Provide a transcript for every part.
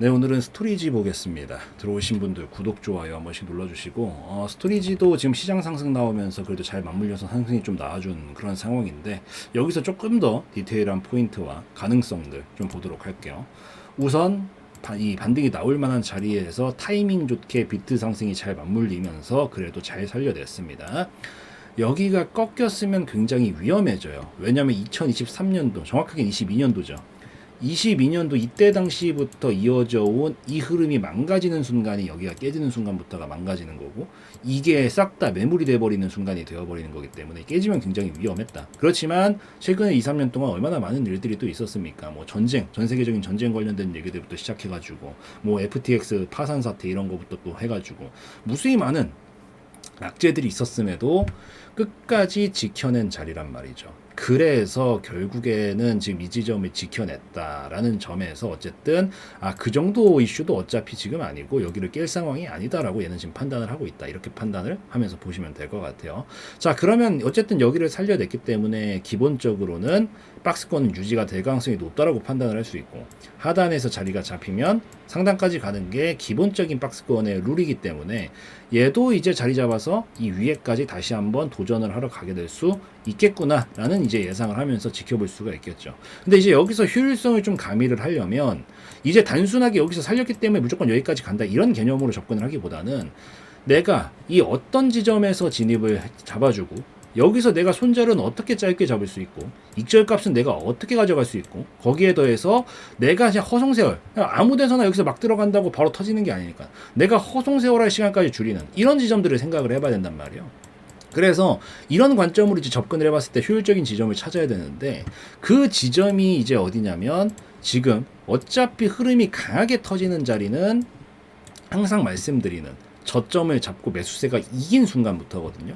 네 오늘은 스토리지 보겠습니다. 들어오신 분들 구독 좋아요 한 번씩 눌러주시고 어, 스토리지도 지금 시장 상승 나오면서 그래도 잘 맞물려서 상승이 좀 나와준 그런 상황인데 여기서 조금 더 디테일한 포인트와 가능성들 좀 보도록 할게요. 우선 바- 이 반등이 나올 만한 자리에서 타이밍 좋게 비트 상승이 잘 맞물리면서 그래도 잘 살려냈습니다. 여기가 꺾였으면 굉장히 위험해져요. 왜냐하면 2023년도 정확하게 22년도죠. 22년도 이때 당시부터 이어져 온 이 흐름이 망가지는 순간이 여기가 깨지는 순간부터가 망가지는 거고 이게 싹 다 매물이 돼버리는 순간이 되어버리는 거기 때문에 깨지면 굉장히 위험했다. 그렇지만 최근에 2, 3년 동안 얼마나 많은 일들이 또 있었습니까? 뭐 전쟁, 전 세계적인 전쟁 관련된 얘기들부터 시작해가지고 뭐 FTX 파산 사태 이런 거부터 또 해가지고 무수히 많은 악재들이 있었음에도 끝까지 지켜낸 자리란 말이죠. 그래서 결국에는 지금 이 지점을 지켜냈다라는 점에서 어쨌든 아 그 정도 이슈도 어차피 지금 아니고 여기를 깰 상황이 아니다라고 얘는 지금 판단을 하고 있다 이렇게 판단을 하면서 보시면 될 것 같아요. 자 그러면 어쨌든 여기를 살려냈기 때문에 기본적으로는 박스권은 유지가 될 가능성이 높다라고 판단을 할 수 있고 하단에서 자리가 잡히면 상단까지 가는 게 기본적인 박스권의 룰이기 때문에 얘도 이제 자리 잡아서 이 위에까지 다시 한번 도전을 하러 가게 될 수 있겠구나라는 이제 예상을 하면서 지켜볼 수가 있겠죠. 근데 이제 여기서 효율성을 좀 가미를 하려면 이제 단순하게 여기서 살렸기 때문에 무조건 여기까지 간다 이런 개념으로 접근을 하기보다는 내가 이 어떤 지점에서 진입을 잡아주고 여기서 내가 손절은 어떻게 짧게 잡을 수 있고 익절 값은 내가 어떻게 가져갈 수 있고 거기에 더해서 내가 그냥 허송세월 아무 데서나 여기서 막 들어간다고 바로 터지는 게 아니니까 내가 허송세월할 시간까지 줄이는 이런 지점들을 생각을 해봐야 된단 말이에요. 그래서 이런 관점으로 이제 접근을 해봤을 때 효율적인 지점을 찾아야 되는데 그 지점이 이제 어디냐면 지금 어차피 흐름이 강하게 터지는 자리는 항상 말씀드리는 저점을 잡고 매수세가 이긴 순간부터거든요.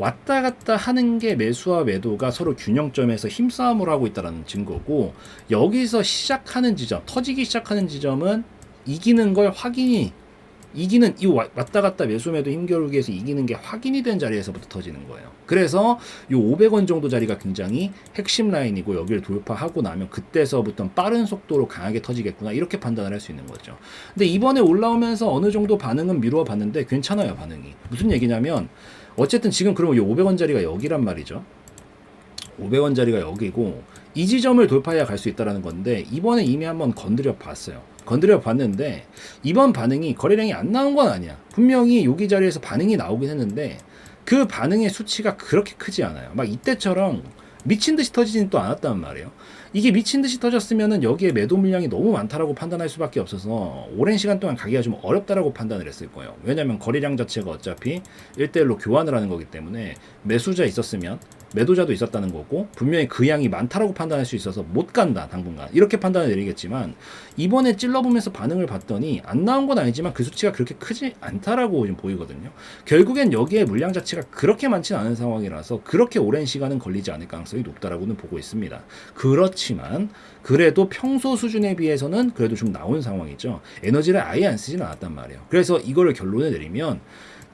왔다 갔다 하는 게 매수와 매도가 서로 균형점에서 힘싸움을 하고 있다는 증거고 여기서 시작하는 지점, 터지기 시작하는 지점은 이기는 걸 확인이 이기는 이 와- 왔다 갔다 매수 매도 힘겨루기 에서 이기는 게 확인이 된 자리에서부터 터지는 거예요. 그래서 이 500원 정도 자리가 굉장히 핵심 라인이고 여기를 돌파하고 나면 그때서부터 빠른 속도로 강하게 터지겠구나 이렇게 판단을 할 수 있는 거죠. 근데 이번에 올라오면서 어느 정도 반응은 미루어 봤는데 괜찮아요 반응이. 무슨 얘기냐면 어쨌든 지금 그러면 이 500원 자리가 여기란 말이죠. 500원 자리가 여기고 이 지점을 돌파해야 갈 수 있다라는 건데 이번에 이미 한번 건드려 봤어요. 건드려 봤는데 이번 반응이 거래량이 안 나온 건 아니야. 분명히 여기 자리에서 반응이 나오긴 했는데 그 반응의 수치가 그렇게 크지 않아요. 막 이때처럼 미친 듯이 터지진 또 않았단 말이에요. 이게 미친 듯이 터졌으면은 여기에 매도 물량이 너무 많다라고 판단할 수밖에 없어서 오랜 시간 동안 가기가 좀 어렵다라고 판단을 했을 거예요. 왜냐하면 거래량 자체가 어차피 1대1로 교환을 하는 거기 때문에 매수자 있었으면 매도자도 있었다는 거고 분명히 그 양이 많다라고 판단할 수 있어서 못 간다 당분간 이렇게 판단을 내리겠지만 이번에 찔러보면서 반응을 봤더니 안 나온 건 아니지만 그 수치가 그렇게 크지 않다라고 좀 보이거든요. 결국엔 여기에 물량 자체가 그렇게 많지는 않은 상황이라서 그렇게 오랜 시간은 걸리지 않을 가능성이 높다라고는 보고 있습니다. 그렇지만 그래도 평소 수준에 비해서는 그래도 좀 나온 상황이죠. 에너지를 아예 안 쓰진 않았단 말이에요. 그래서 이거를 결론을 내리면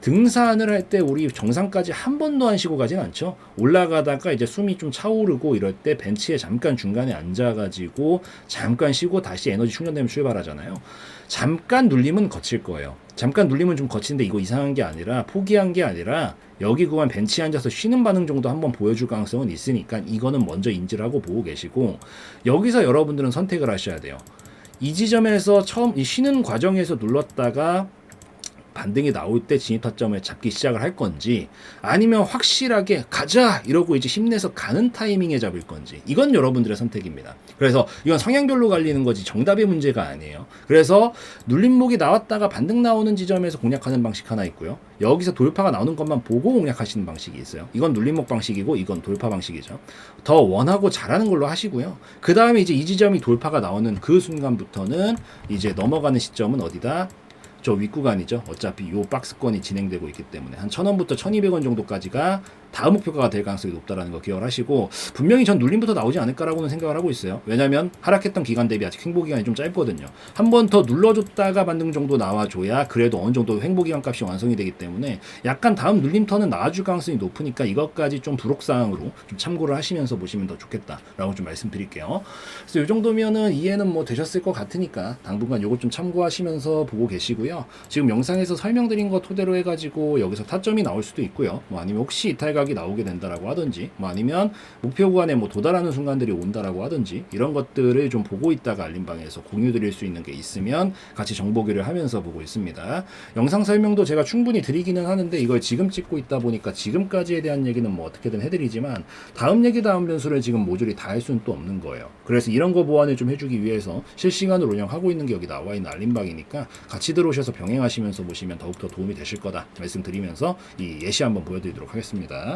등산을 할 때 우리 정상까지 한 번도 안 쉬고 가진 않죠. 올라가다가 이제 숨이 좀 차오르고 이럴 때 벤치에 잠깐 중간에 앉아가지고 잠깐 쉬고 다시 에너지 충전되면 출발하잖아요. 잠깐 눌림은 거칠 거예요. 잠깐 눌림은 좀 거치는데 이거 이상한 게 아니라 포기한 게 아니라 여기 그만 벤치에 앉아서 쉬는 반응 정도 한번 보여줄 가능성은 있으니까 이거는 먼저 인지를 하고 보고 계시고 여기서 여러분들은 선택을 하셔야 돼요. 이 지점에서 처음 이 쉬는 과정에서 눌렀다가 반등이 나올 때 진입 타점을 잡기 시작을 할 건지 아니면 확실하게 가자 이러고 이제 힘내서 가는 타이밍에 잡을 건지 이건 여러분들의 선택입니다. 그래서 이건 성향별로 갈리는 거지 정답의 문제가 아니에요. 그래서 눌림목이 나왔다가 반등 나오는 지점에서 공략하는 방식 하나 있고요. 여기서 돌파가 나오는 것만 보고 공략하시는 방식이 있어요. 이건 눌림목 방식이고 이건 돌파 방식이죠. 더 원하고 잘하는 걸로 하시고요. 그 다음에 이제 이 지점이 돌파가 나오는 그 순간부터는 이제 넘어가는 시점은 어디다? 저 윗구간이죠. 어차피 요 박스권이 진행되고 있기 때문에 한 1000원부터 1200원 정도까지가 다음 목표가가 될 가능성이 높다라는 거 기억을 하시고 분명히 전 눌림부터 나오지 않을까라고는 생각을 하고 있어요. 왜냐하면 하락했던 기간 대비 아직 횡보 기간이 좀 짧거든요. 한 번 더 눌러줬다가 반등 정도 나와줘야 그래도 어느 정도 횡보 기간 값이 완성이 되기 때문에 약간 다음 눌림턴은 나와줄 가능성이 높으니까 이것까지 좀 부록 사항으로 좀 참고를 하시면서 보시면 더 좋겠다라고 좀 말씀드릴게요. 그래서 이 정도면은 이해는 뭐 되셨을 것 같으니까 당분간 요거 좀 참고하시면서 보고 계시고요. 지금 영상에서 설명드린 거 토대로 해가지고 여기서 타점이 나올 수도 있고요. 뭐 아니면 혹시 이탈각 이 나오게 된다라고 하든지, 뭐 아니면 목표 구간에 뭐 도달하는 순간들이 온다라고 하든지 이런 것들을 좀 보고 있다가 알림방에서 공유 드릴 수 있는 게 있으면 같이 정보교를 하면서 보고 있습니다. 영상 설명도 제가 충분히 드리기는 하는데 이걸 지금 찍고 있다 보니까 지금까지에 대한 얘기는 뭐 어떻게든 해드리지만 다음 얘기 다음 변수를 지금 모조리 다 할 수는 또 없는 거예요. 그래서 이런 거 보완을 좀 해주기 위해서 실시간으로 운영하고 있는 게 여기 나와 있는 알림방이니까 같이 들어오셔서 병행하시면서 보시면 더욱더 도움이 되실 거다 말씀드리면서 이 예시 한번 보여드리도록 하겠습니다.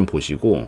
보시고